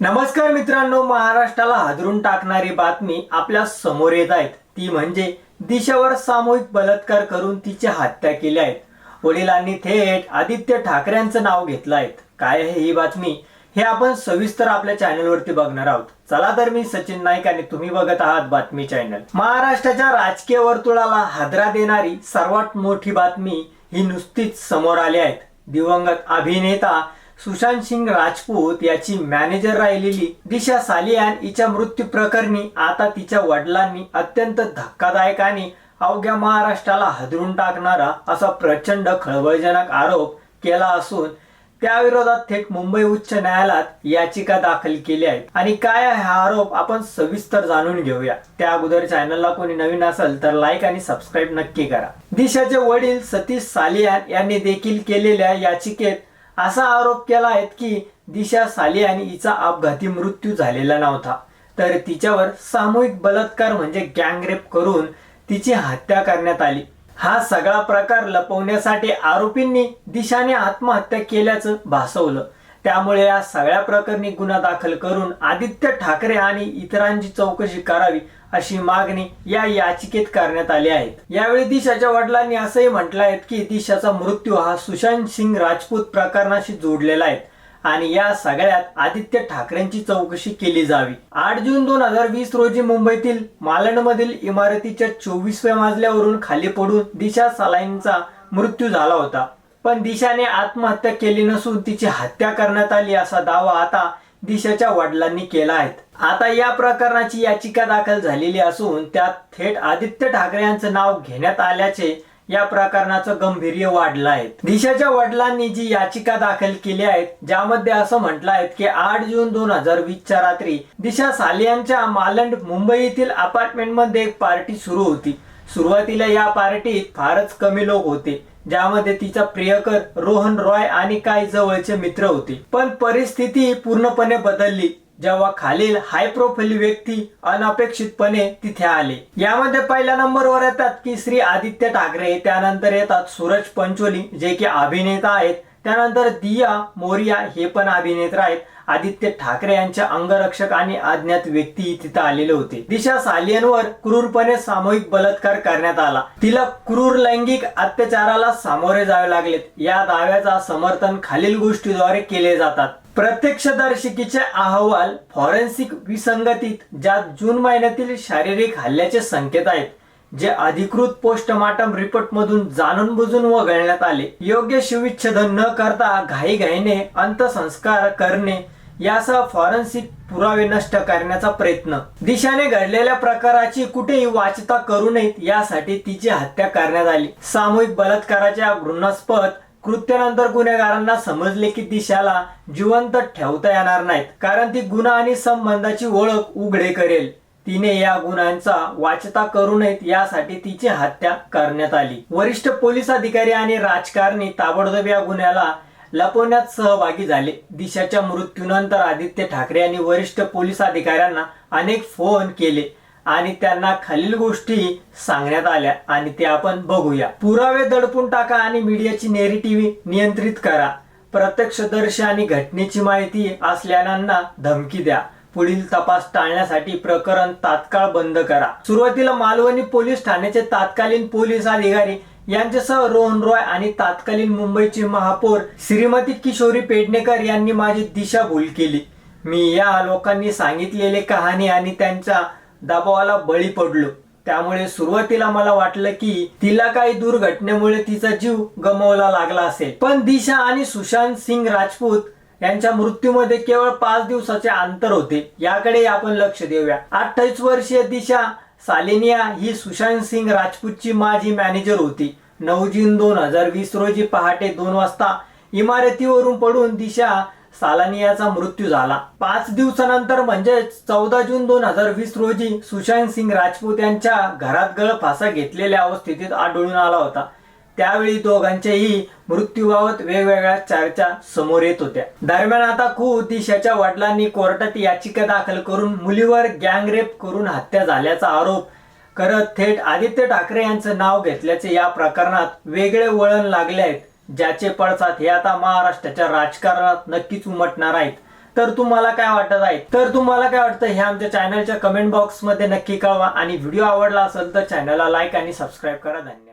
नमस्कार मित्रांनो महाराष्ट्राला हादरून टाकणारी बातमी आपल्यासमोर येत आहेत. ती म्हणजे दिशावर सामूहिक बलात्कार करून तिची हत्या केली आहेत वडिलांनी थेट आदित्य ठाकरेंचं नाव घेतलं आहे. काय आहे ही बातमी? हे आपण सविस्तर आपल्या चॅनलवरती बघणार आहोत. चला तर मी सचिन नाईक आणि तुम्ही बघत आहात बातमी चॅनल. महाराष्ट्राच्या राजकीय वर्तुळाला हादरा देणारी सर्वात मोठी बातमी ही नुसतीच समोर आली आहे. दिवंगत अभिनेता सुशांत सिंग राजपूत याची मॅनेजर राहिलेली दिशा सालियान हिच्या मृत्यू प्रकरणी आता तिच्या वडिलांनी अत्यंत धक्कादायक आणि अवघ्या महाराष्ट्राला हदरून टाकणारा असा प्रचंड खळबळजनक आरोप केला असून त्याविरोधात थेट मुंबई उच्च न्यायालयात याचिका दाखल केली आहे. आणि काय आहे हा आरोप आपण सविस्तर जाणून घेऊया. त्या अगोदर चॅनलला कोणी नवीन असेल तर लाईक आणि सबस्क्राईब नक्की करा. दिशाचे वडील सतीश सालियान यांनी देखील केलेल्या याचिकेत असा आरोप केला आहे की दिशा सालियान हिचा अपघाती मृत्यू झालेला नव्हता. तर तिच्यावर सामूहिक बलात्कार म्हणजे गँगरेप करून तिची हत्या करण्यात आली. हा सगळा प्रकार लपवण्यासाठी आरोपींनी दिशाने आत्महत्या केल्याचं भासवलं. त्यामुळे या सगळ्या प्रकरणी गुन्हा दाखल करून आदित्य ठाकरे आणि इतरांची चौकशी करावी अशी मागणी या याचिकेत करण्यात आली आहे. यावेळी दिशाच्या वडिलांनी असंही म्हटलं आहे की दिशाचा मृत्यू हा सुशांत सिंग राजपूत प्रकरणाशी जोडलेला आहे आणि या सगळ्यात आदित्य ठाकरेंची चौकशी केली जावी. आठ जून दोन हजार वीस रोजी मुंबईतील मालंडमधील इमारतीच्या चोवीसव्या मजल्यावरून खाली पडून दिशा सलाईंचा मृत्यू झाला होता. पण दिशाने आत्महत्या केली नसून तिची हत्या करण्यात आली असा दावा आता दिशाच्या वडिलांनी केला आहे. आता या प्रकरणाची याचिका दाखल झालेली असून त्यात थेट आदित्य ठाकरे यांचं नाव घेण्यात आल्याचे या प्रकरणाचं गंभीर्य वाढलं आहे. दिशाच्या वडिलांनी जी याचिका दाखल केली आहे ज्यामध्ये असं म्हटलं आहे की आठ जून दोन हजार वीसच्या रात्री दिशा सालियांच्या मालंड मुंबई येथील अपार्टमेंटमध्ये एक पार्टी सुरू होती. सुरुवातीला या पार्टीत फारच कमी लोक होते. ज्यामध्ये तिचा प्रियकर रोहन रॉय आणि काही जवळचे मित्र होते. पण परिस्थिती पूर्णपणे बदलली. जेव्हा खालील हाय प्रोफाईल व्यक्ती अनपेक्षितपणे तिथे आले. यामध्ये पहिल्या नंबरवर येतात की श्री आदित्य ठाकरे त्यानंतर येतात सूरज पंचोली जे की अभिनेता आहेत. त्यानंतर दिया मोरिया हे पण अभिनेता आहेत. आदित्य ठाकरे यांच्या अंगरक्षक आणि अज्ञात व्यक्ती तिथे आलेले होते. दिशा सालियनवर क्रूरपणे सामूहिक बलात्कार करण्यात आला. तिला क्रूर लैंगिक अत्याचाराला सामोरे जावे लागलेत. या दाव्याचा समर्थन खालील गोष्टीद्वारे केले जातात. प्रत्यक्षदर्शिकीचे अहवाल फॉरेन्सिक विसंगतीत ज्यात जून महिन्यातील शारीरिक हल्ल्याचे संकेत आहेत जे अधिकृत पोस्टमार्टम रिपोर्ट मधून जाणून बुजून वगळण्यात आले. योग्य शिविच्छेदन न करता घाईघाईने अंत्यसंस्कार करणे यासह फॉरेन्सिक पुरावे नष्ट करण्याचा प्रयत्न. दिशाने घडलेल्या प्रकाराची कुठेही वाचता करू नयेत यासाठी तिची हत्या करण्यात आली. सामूहिक बलात्काराच्या घृणास्पद कृत्यानंतर गुन्हेगारांना समजले की दिशाला जिवंत ठेवता येणार नाहीत कारण ती गुन्हा आणि संबंधाची ओळख उघडे करेल. तिने या गुन्ह्यांचा वाचता करू नयेत यासाठी तिची हत्या करण्यात आली. वरिष्ठ पोलीस अधिकारी आणि राजकारणी ताबडतोब या गुन्ह्याला लपवण्यात सहभागी झाले. दिशाच्या मृत्यूनंतर आदित्य ठाकरे यांनी वरिष्ठ पोलीस अधिकाऱ्यांना अनेक फोन केले आणि त्यांना खालील गोष्टी सांगण्यात आल्या आणि ते आपण बघूया. पुरावे दडपून टाका आणि मीडियाची नेरेटिव्ह नियंत्रित करा. प्रत्यक्षदर्शी आणि घटनेची माहिती असलेल्यांना धमकी द्या. पुढील तपास टाळण्यासाठी प्रकरण तात्काळ बंद करा. सुरुवातीला मालवणी पोलीस ठाण्याचे तात्कालीन पोलीस अधिकारी यांच्यासह रोहन रॉय आणि तात्कालीन मुंबईचे महापौर श्रीमती किशोरी पेडणेकर यांनी माझी दिशाभूल केली. मी या लोकांनी सांगितलेले कहाणी आणि त्यांच्या दबावाला बळी पडलो. त्यामुळे सुरुवातीला मला वाटलं की तिला काही दुर्घटनेमुळे तिचा जीव गमावला लागला असेल. पण दिशा आणि सुशांत सिंग राजपूत यांच्या मृत्यूमध्ये केवळ पाच दिवसाचे अंतर होते. याकडे आपण लक्ष देऊया. अठ्ठावीस वर्षीय दिशा सालेनिया ही सुशांत सिंग राजपूतची माझी मॅनेजर होती. नऊ जून दोन हजार वीस रोजी पहाटे दोन वाजता इमारतीवरून पडून दिशा सालानियाचा मृत्यू झाला. पाच दिवसानंतर म्हणजे चौदा जून दोन हजार वीस रोजी सुशांत सिंग राजपूत यांच्या घरात गळफासा घेतलेल्या अवस्थेत आढळून आला होता. त्यावेळी दोघांच्याही मृत्यूबाबत वेगवेगळ्या चर्चा समोर येत होत्या. दरम्यान आता खूप दिशाच्या वडिलांनी कोर्टात याचिका दाखल करून मुलीवर गँगरेप करून हत्या झाल्याचा आरोप करत थेट आदित्य ठाकरे यांचं नाव घेतल्याचे या प्रकरणात वेगळे वळण लागले आहेत ज्याचे पडसाद हे आता महाराष्ट्राच्या राजकारणात नक्कीच उमटणार आहेत. तर तुम्हाला काय वाटत आहे? तर तुम्हाला काय वाटतं हे आमच्या चॅनलच्या कमेंट बॉक्समध्ये नक्की कळवा आणि व्हिडिओ आवडला असेल तर चॅनलला लाईक आणि सबस्क्राईब करा. धन्यवाद.